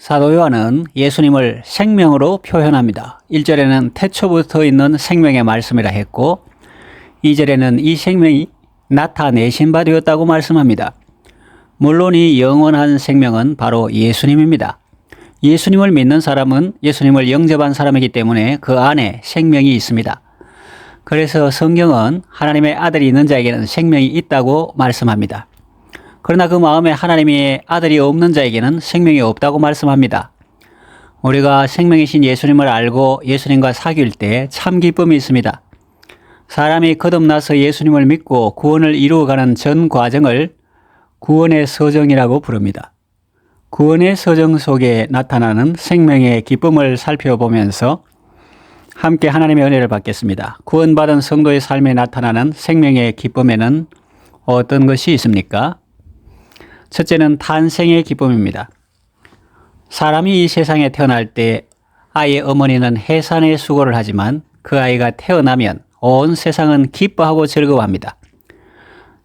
사도 요한은 예수님을 생명으로 표현합니다. 1절에는 태초부터 있는 생명의 말씀이라 했고 2절에는 이 생명이 나타내신 바 되었다고 말씀합니다. 물론 이 영원한 생명은 바로 예수님입니다. 예수님을 믿는 사람은 예수님을 영접한 사람이기 때문에 그 안에 생명이 있습니다. 그래서 성경은 하나님의 아들이 있는 자에게는 생명이 있다고 말씀합니다. 그러나 그 마음에 하나님의 아들이 없는 자에게는 생명이 없다고 말씀합니다. 우리가 생명이신 예수님을 알고 예수님과 사귈 때 참 기쁨이 있습니다. 사람이 거듭나서 예수님을 믿고 구원을 이루어가는 전 과정을 구원의 서정이라고 부릅니다. 구원의 서정 속에 나타나는 생명의 기쁨을 살펴보면서 함께 하나님의 은혜를 받겠습니다. 구원받은 성도의 삶에 나타나는 생명의 기쁨에는 어떤 것이 있습니까? 첫째는 탄생의 기쁨입니다. 사람이 이 세상에 태어날 때 아이의 어머니는 해산의 수고를 하지만 그 아이가 태어나면 온 세상은 기뻐하고 즐거워합니다.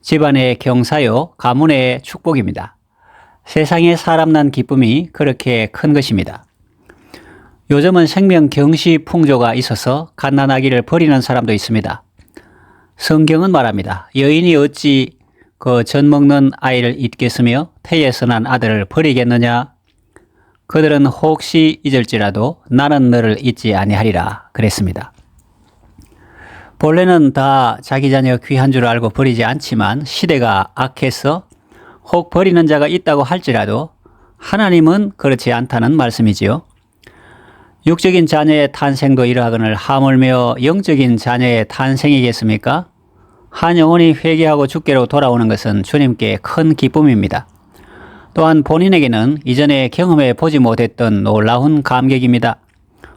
집안의 경사요, 가문의 축복입니다. 세상에 사람 난 기쁨이 그렇게 큰 것입니다. 요즘은 생명 경시 풍조가 있어서 갓난아기를 버리는 사람도 있습니다. 성경은 말합니다. 여인이 어찌 그젖 먹는 아이를 잊겠으며 태에서 난 아들을 버리겠느냐? 그들은 혹시 잊을지라도 나는 너를 잊지 아니하리라 그랬습니다. 본래는 다 자기 자녀 귀한 줄 알고 버리지 않지만 시대가 악해서 혹 버리는 자가 있다고 할지라도 하나님은 그렇지 않다는 말씀이지요. 육적인 자녀의 탄생도 이러하거늘 하물며 영적인 자녀의 탄생이겠습니까? 한 영혼이 회개하고 죽게로 돌아오는 것은 주님께 큰 기쁨입니다. 또한 본인에게는 이전에 경험해 보지 못했던 놀라운 감격입니다.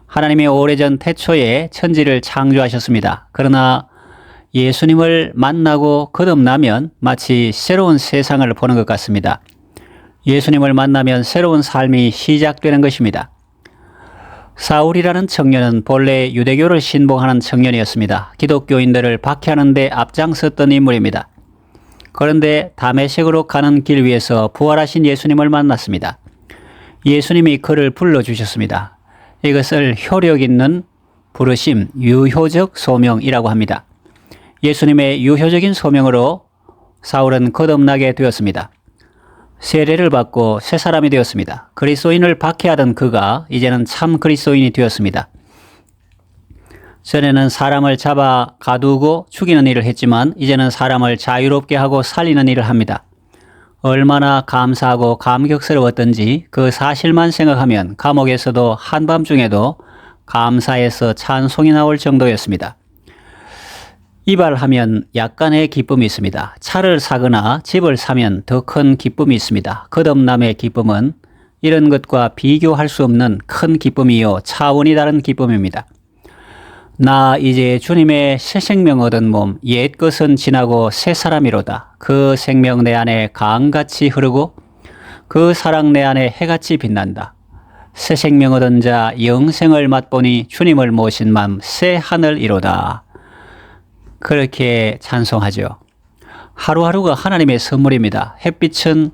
하나님이 오래전 태초에 천지를 창조하셨습니다. 그러나 예수님을 만나고 거듭나면 마치 새로운 세상을 보는 것 같습니다. 예수님을 만나면 새로운 삶이 시작되는 것입니다. 사울이라는 청년은 본래 유대교를 신봉하는 청년이었습니다. 기독교인들을 박해하는 데 앞장섰던 인물입니다. 그런데 다메섹으로 가는 길 위에서 부활하신 예수님을 만났습니다. 예수님이 그를 불러주셨습니다. 이것을 효력 있는 부르심, 유효적 소명이라고 합니다. 예수님의 유효적인 소명으로 사울은 거듭나게 되었습니다. 세례를 받고 새 사람이 되었습니다. 그리스도인을 박해하던 그가 이제는 참 그리스도인이 되었습니다. 전에는 사람을 잡아 가두고 죽이는 일을 했지만 이제는 사람을 자유롭게 하고 살리는 일을 합니다. 얼마나 감사하고 감격스러웠던지 그 사실만 생각하면 감옥에서도 한밤중에도 감사해서 찬송이 나올 정도였습니다. 이발하면 약간의 기쁨이 있습니다. 차를 사거나 집을 사면 더 큰 기쁨이 있습니다. 거듭남의 기쁨은 이런 것과 비교할 수 없는 큰 기쁨이요. 차원이 다른 기쁨입니다. 나 이제 주님의 새 생명 얻은 몸, 옛 것은 지나고 새 사람이로다. 그 생명 내 안에 강같이 흐르고 그 사랑 내 안에 해같이 빛난다. 새 생명 얻은 자 영생을 맛보니 주님을 모신 맘새 하늘 이로다. 그렇게 찬송하죠. 하루하루가 하나님의 선물입니다. 햇빛은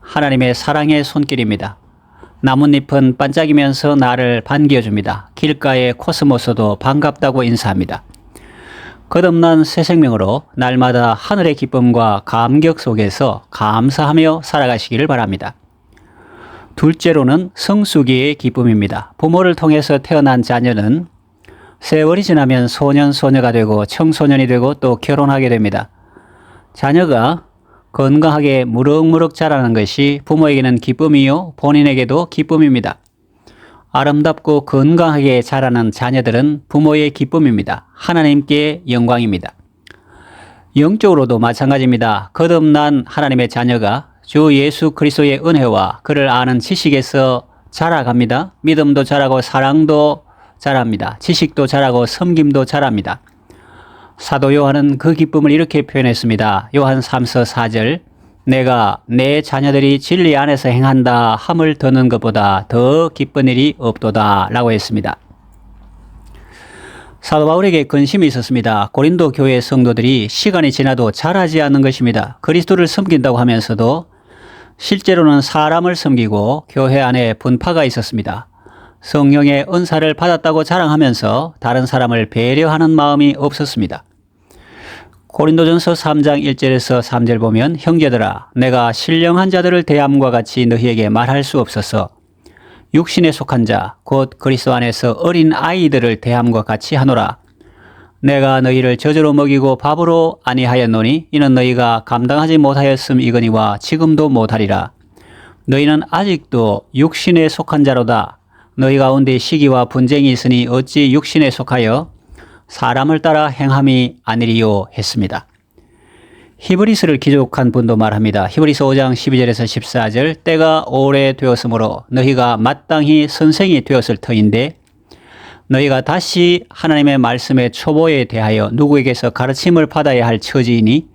하나님의 사랑의 손길입니다. 나뭇잎은 반짝이면서 나를 반겨줍니다. 길가의 코스모스도 반갑다고 인사합니다. 거듭난 새 생명으로 날마다 하늘의 기쁨과 감격 속에서 감사하며 살아가시기를 바랍니다. 둘째로는 성수기의 기쁨입니다. 부모를 통해서 태어난 자녀는 세월이 지나면 소년, 소녀가 되고 청소년이 되고 또 결혼하게 됩니다. 자녀가 건강하게 무럭무럭 자라는 것이 부모에게는 기쁨이요, 본인에게도 기쁨입니다. 아름답고 건강하게 자라는 자녀들은 부모의 기쁨입니다. 하나님께 영광입니다. 영적으로도 마찬가지입니다. 거듭난 하나님의 자녀가 주 예수 그리스도의 은혜와 그를 아는 지식에서 자라갑니다. 믿음도 자라고 사랑도 잘합니다. 지식도 잘하고 섬김도 잘합니다. 사도 요한은 그 기쁨을 이렇게 표현했습니다. 요한 3서 4절 내가 내 자녀들이 진리 안에서 행한다 함을 더는 것보다 더 기쁜 일이 없도다 라고 했습니다. 사도 바울에게 근심이 있었습니다. 고린도 교회 성도들이 시간이 지나도 잘하지 않는 것입니다. 그리스도를 섬긴다고 하면서도 실제로는 사람을 섬기고 교회 안에 분파가 있었습니다. 성령의 은사를 받았다고 자랑하면서 다른 사람을 배려하는 마음이 없었습니다. 고린도전서 3장 1절에서 3절 보면 형제들아 내가 신령한 자들을 대함과 같이 너희에게 말할 수 없어서 육신에 속한 자 곧 그리스도 안에서 어린 아이들을 대함과 같이 하노라. 내가 너희를 저주로 먹이고 밥으로 아니하였노니 이는 너희가 감당하지 못하였음 이거니와 지금도 못하리라. 너희는 아직도 육신에 속한 자로다 너희 가운데 시기와 분쟁이 있으니 어찌 육신에 속하여 사람을 따라 행함이 아니리요 했습니다. 히브리스를 기족한 분도 말합니다. 히브리서 5장 12절에서 14절 때가 오래 되었으므로 너희가 마땅히 선생이 되었을 터인데 너희가 다시 하나님의 말씀의 초보에 대하여 누구에게서 가르침을 받아야 할 처지이니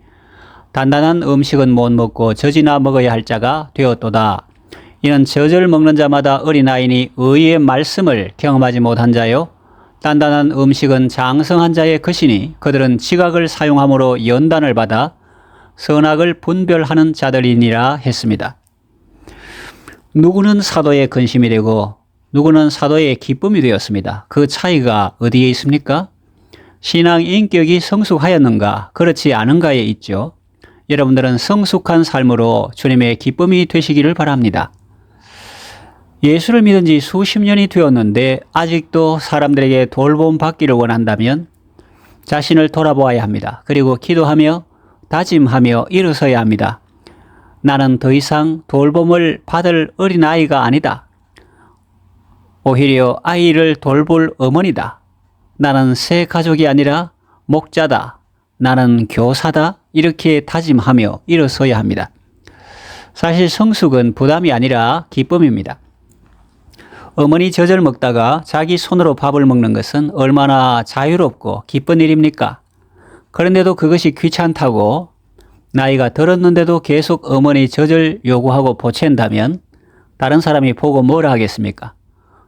단단한 음식은 못 먹고 젖이나 먹어야 할 자가 되었도다. 이는 젖을 먹는 자마다 어린아이니 의의 말씀을 경험하지 못한 자요 단단한 음식은 장성한 자의 것이니 그들은 지각을 사용함으로 연단을 받아 선악을 분별하는 자들이니라 했습니다. 누구는 사도의 근심이 되고 누구는 사도의 기쁨이 되었습니다. 그 차이가 어디에 있습니까? 신앙 인격이 성숙하였는가, 그렇지 않은가에 있죠. 여러분들은 성숙한 삶으로 주님의 기쁨이 되시기를 바랍니다. 예수를 믿은 지 수십 년이 되었는데 아직도 사람들에게 돌봄 받기를 원한다면 자신을 돌아보아야 합니다. 그리고 기도하며 다짐하며 일어서야 합니다. 나는 더 이상 돌봄을 받을 어린아이가 아니다. 오히려 아이를 돌볼 어머니다. 나는 새 가족이 아니라 목자다. 나는 교사다. 이렇게 다짐하며 일어서야 합니다. 사실 성숙은 부담이 아니라 기쁨입니다. 어머니 젖을 먹다가 자기 손으로 밥을 먹는 것은 얼마나 자유롭고 기쁜 일입니까? 그런데도 그것이 귀찮다고 나이가 들었는데도 계속 어머니 젖을 요구하고 보챈다면 다른 사람이 보고 뭐라 하겠습니까?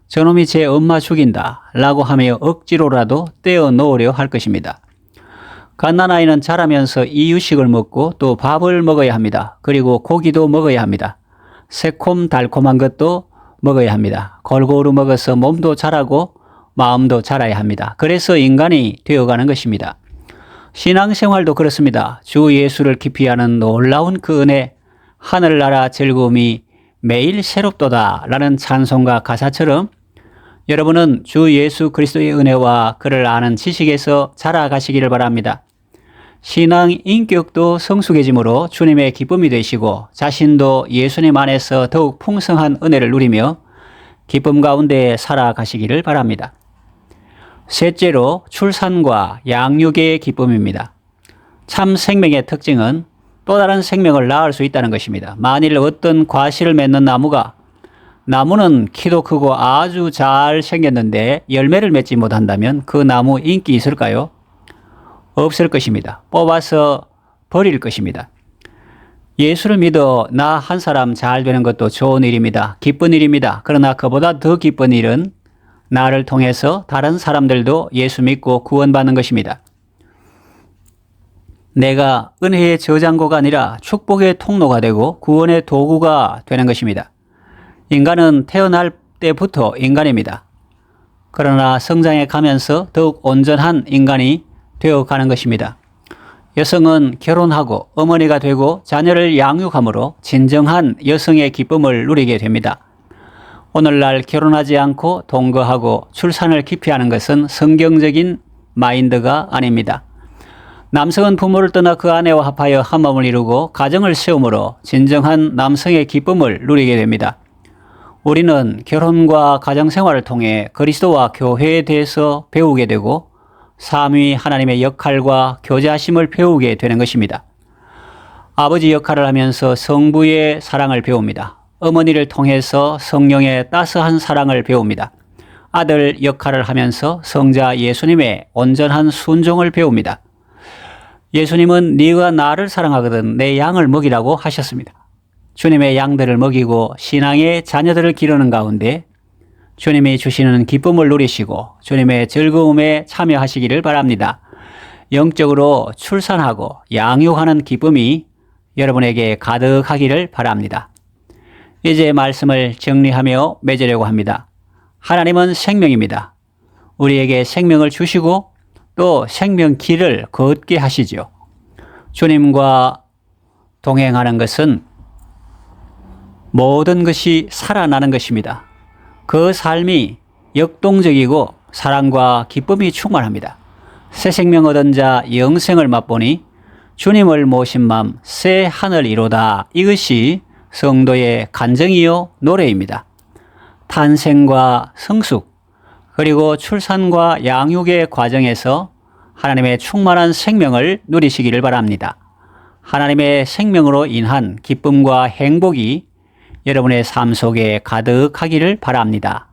저놈이 제 엄마 죽인다 라고 하며 억지로라도 떼어 놓으려 할 것입니다. 갓난아이는 자라면서 이유식을 먹고 또 밥을 먹어야 합니다. 그리고 고기도 먹어야 합니다. 새콤달콤한 것도 먹어야 합니다. 골고루 먹어서 몸도 자라고 마음도 자라야 합니다. 그래서 인간이 되어가는 것입니다. 신앙생활도 그렇습니다. 주 예수를 기피하는 놀라운 그 은혜, 하늘나라 즐거움이 매일 새롭도다 라는 찬송가 가사처럼 여러분은 주 예수 그리스도의 은혜와 그를 아는 지식에서 자라가시기를 바랍니다. 신앙 인격도 성숙해짐으로 주님의 기쁨이 되시고 자신도 예수님 안에서 더욱 풍성한 은혜를 누리며 기쁨 가운데 살아가시기를 바랍니다. 셋째로 출산과 양육의 기쁨입니다. 참 생명의 특징은 또 다른 생명을 낳을 수 있다는 것입니다. 만일 어떤 과실을 맺는 나무가 나무는 키도 크고 아주 잘 생겼는데 열매를 맺지 못한다면 그 나무 인기 있을까요? 없을 것입니다. 뽑아서 버릴 것입니다. 예수를 믿어 나 한 사람 잘 되는 것도 좋은 일입니다. 기쁜 일입니다. 그러나 그보다 더 기쁜 일은 나를 통해서 다른 사람들도 예수 믿고 구원받는 것입니다. 내가 은혜의 저장고가 아니라 축복의 통로가 되고 구원의 도구가 되는 것입니다. 인간은 태어날 때부터 인간입니다. 그러나 성장해 가면서 더욱 온전한 인간이 되어 가는 것입니다. 여성은 결혼하고 어머니가 되고 자녀를 양육함으로 진정한 여성의 기쁨을 누리게 됩니다. 오늘날 결혼하지 않고 동거하고 출산을 기피하는 것은 성경적인 마인드가 아닙니다. 남성은 부모를 떠나 그 아내와 합하여 한 몸을 이루고 가정을 세우므로 진정한 남성의 기쁨을 누리게 됩니다. 우리는 결혼과 가정 생활을 통해 그리스도와 교회에 대해서 배우게 되고 삼위 하나님의 역할과 교제하심을 배우게 되는 것입니다. 아버지 역할을 하면서 성부의 사랑을 배웁니다. 어머니를 통해서 성령의 따스한 사랑을 배웁니다. 아들 역할을 하면서 성자 예수님의 온전한 순종을 배웁니다. 예수님은 네가 나를 사랑하거든 내 양을 먹이라고 하셨습니다. 주님의 양들을 먹이고 신앙의 자녀들을 기르는 가운데 주님이 주시는 기쁨을 누리시고 주님의 즐거움에 참여하시기를 바랍니다. 영적으로 출산하고 양육하는 기쁨이 여러분에게 가득하기를 바랍니다. 이제 말씀을 정리하며 맺으려고 합니다. 하나님은 생명입니다. 우리에게 생명을 주시고 또 생명 길을 걷게 하시지요. 주님과 동행하는 것은 모든 것이 살아나는 것입니다. 그 삶이 역동적이고 사랑과 기쁨이 충만합니다. 새 생명 얻은 자 영생을 맛보니 주님을 모신 맘 새 하늘 이로다. 이것이 성도의 간정이요 노래입니다. 탄생과 성숙 그리고 출산과 양육의 과정에서 하나님의 충만한 생명을 누리시기를 바랍니다. 하나님의 생명으로 인한 기쁨과 행복이 여러분의 삶 속에 가득하기를 바랍니다.